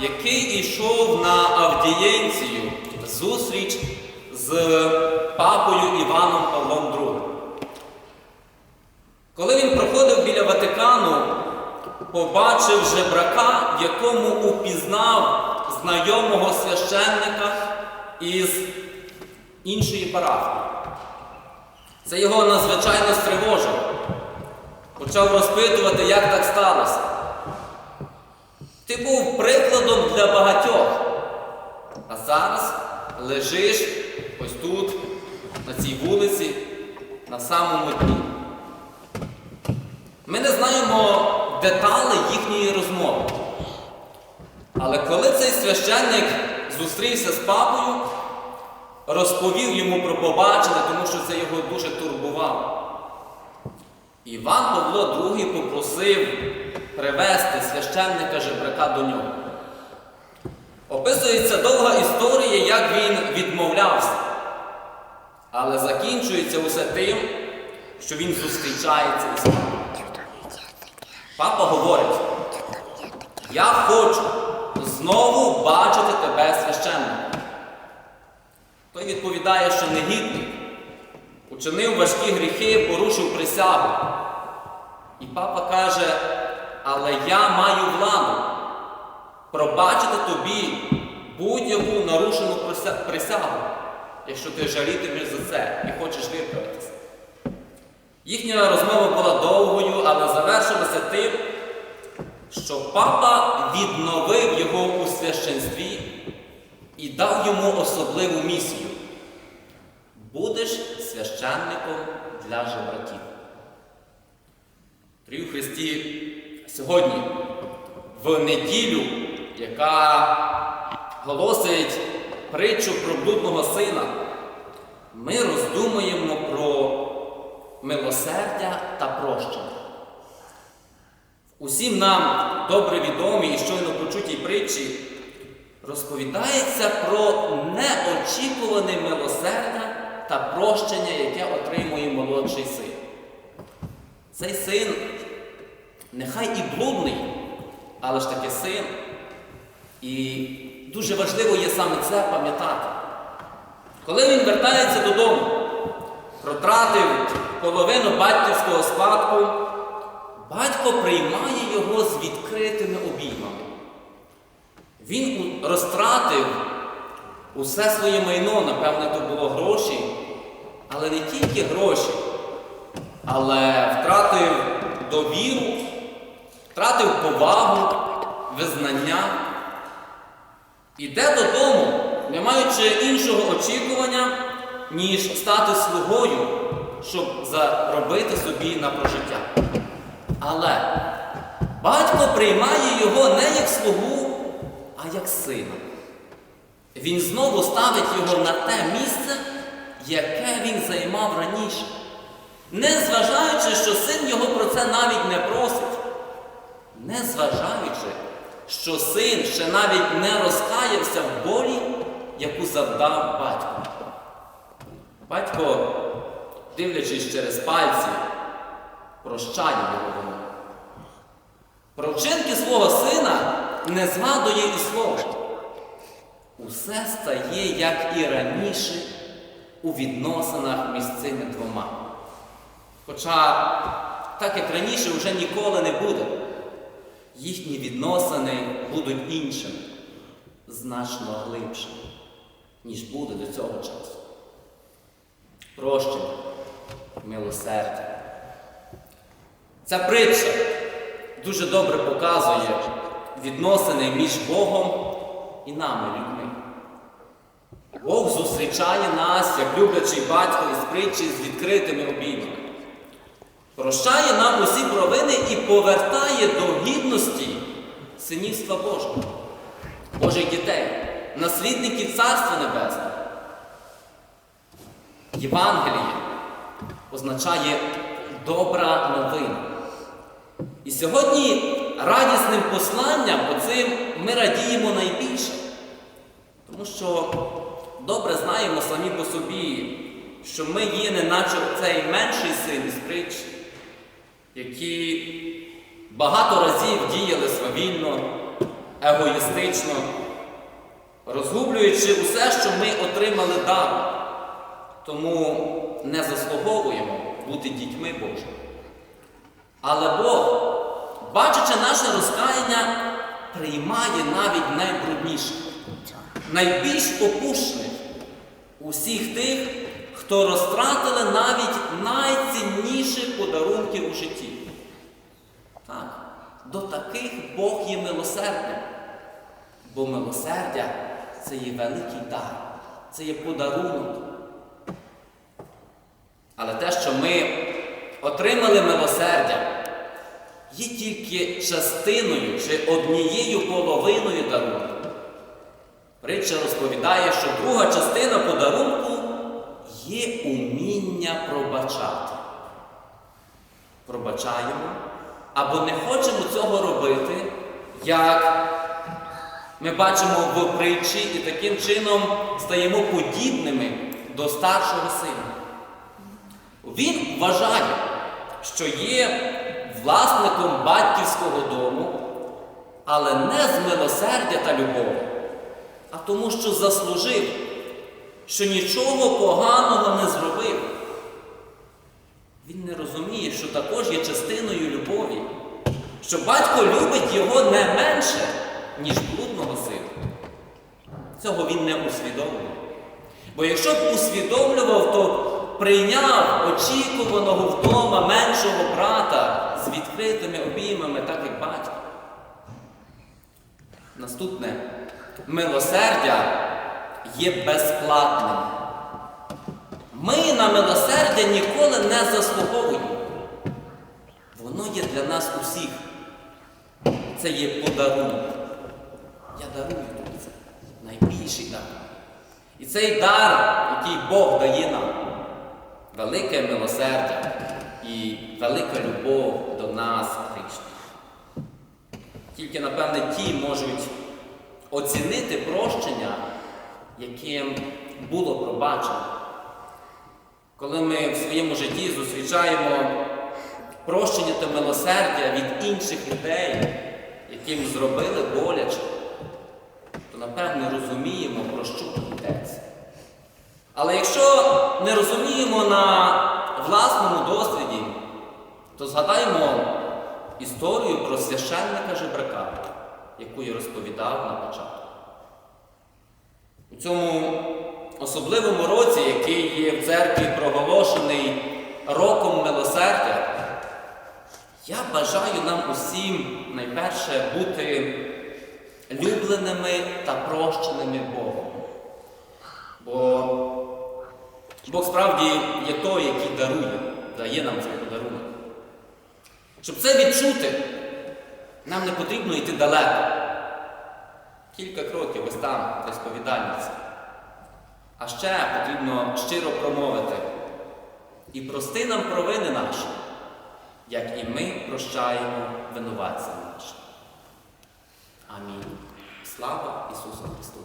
який ішов на Авдієнцію зустріч з папою Іваном Павлом II. Коли він проходив біля Ватикану, побачив жебрака, в якому упізнав знайомого священника із іншої парафії. Це його надзвичайно стривожило. Почав розпитувати, як так сталося. Ти був прикладом для багатьох, а зараз лежиш ось тут, на цій вулиці, на самому дні. Ми не знаємо деталі їхньої розмови. Але коли цей священник зустрівся з папою, розповів йому про побачене, тому що це його дуже турбувало. Іван Павло II попросив привезти священника жебрака до нього. Описується довга історія, як він відмовлявся. Але закінчується усе тим, що він зустрічається із папою. Папа говорить, я хочу знову бачити тебе священника. Той відповідає, що негідник, учинив важкі гріхи, порушив присягу. І папа каже, але я маю владу пробачити тобі будь-яку нарушену присягу, якщо ти жалітимеш за це і хочеш виправитися. Їхня розмова була довгою, але завершилася тим, що папа відновив його у священстві і дав йому особливу місію. Будеш священником для жебраків. Дорогі Христі, сьогодні, в неділю, яка голосить притчу про блудного сина, ми роздумуємо про милосердя та прощення. Усім нам добре відомі і щойно почутій притчі розповідається про неочікуване милосердя та прощення, яке отримує молодший син. Цей син нехай і блудний, але ж таки син. І дуже важливо є саме це пам'ятати. Коли він вертається додому, протратив половину батьківського спадку, батько приймає його з відкритими обіймами. Він розтратив усе своє майно, напевне, то було гроші, але не тільки гроші, але втратив довіру, втратив повагу, визнання. Іде додому, не маючи іншого очікування, ніж стати слугою, щоб заробити собі на прожиття. Але батько приймає його не як слугу, а як сина. Він знову ставить його на те місце, яке він займав раніше. Не зважаючи, що син його про це навіть не просить. Не зважаючи, що син ще навіть не розкаявся в болі, яку завдав батько. Батько, дивлячись через пальці, прощає його. Про вчинки свого сина не згадує і слова. Усе стає, як і раніше, у відносинах між цими двома. Хоча, так як раніше вже ніколи не буде, їхні відносини будуть іншими, значно глибшими, ніж буде до цього часу. Прощення, милосердя. Ця притча дуже добре показує відносини між Богом і нами, людьми. Бог зустрічає нас, як люблячий батько із притчі з відкритими обіймами. Прощає нам усі провини і повертає до гідності синівства Божого, Божих дітей, наслідників Царства Небесного. Євангеліє означає добра новина. І сьогодні радісним посланням оцим ми радіємо найбільше. Тому що добре знаємо самі по собі, що ми є неначе цей менший син із притчі, які багато разів діяли свавільно, егоїстично, розгублюючи усе, що ми отримали даром. Тому не заслуговуємо бути дітьми Божими. Але Бог, бачачи наше розкаяння, приймає навіть найбрудніших, найбільш опушних усіх тих, хто розтратили навіть найцінніші подарунки у житті. Так, до таких Бог є милосердним. Бо милосердя це є великий дар, це є подарунок. Але те, що ми отримали милосердя, є тільки частиною чи однією половиною дарунку. Притча розповідає, що друга частина подарунку є уміння пробачати. Пробачаємо або не хочемо цього робити, як ми бачимо в притчі і таким чином стаємо подібними до старшого сина. Він вважає, що є власником батьківського дому, але не з милосердя та любові, а тому, що заслужив, що нічого поганого не зробив. Він не розуміє, що також є частиною любові, що батько любить його не менше, ніж блудного сина. Цього він не усвідомлює. Бо якщо б усвідомлював, то прийняв очікуваного вдома меншого брата з відкритими обіймами, так як батько. Наступне милосердя є безплатним. Ми на милосердя ніколи не заслуговуємо. Воно є для нас усіх. Це є подарунок. Я дарую тобі це. Найбільший дар. І цей дар, який Бог дає нам, велике милосердя і велика любов до нас, грішних. Тільки, напевне, ті можуть оцінити прощення, яким було пробачено. Коли ми в своєму житті зустрічаємо прощення та милосердя від інших людей, яким зробили боляче, то напевне розуміємо, про що йдеться. Але якщо не розуміємо на власному досвіді, то згадаємо історію про священника жебрака, яку я розповідав на початку. У цьому особливому році, який є в церкві проголошений роком милосердя, я бажаю нам усім найперше бути любленими та прощеними Богом. Бо Бог справді є той, який дарує, дає нам цей подарунок. Щоб це відчути, нам не потрібно йти далеко. Кілька кроків ось там, де. А ще потрібно щиро промовити і прости нам провини наші, як і ми прощаємо винуватцям нашим. Амінь. Слава Ісусу Христу!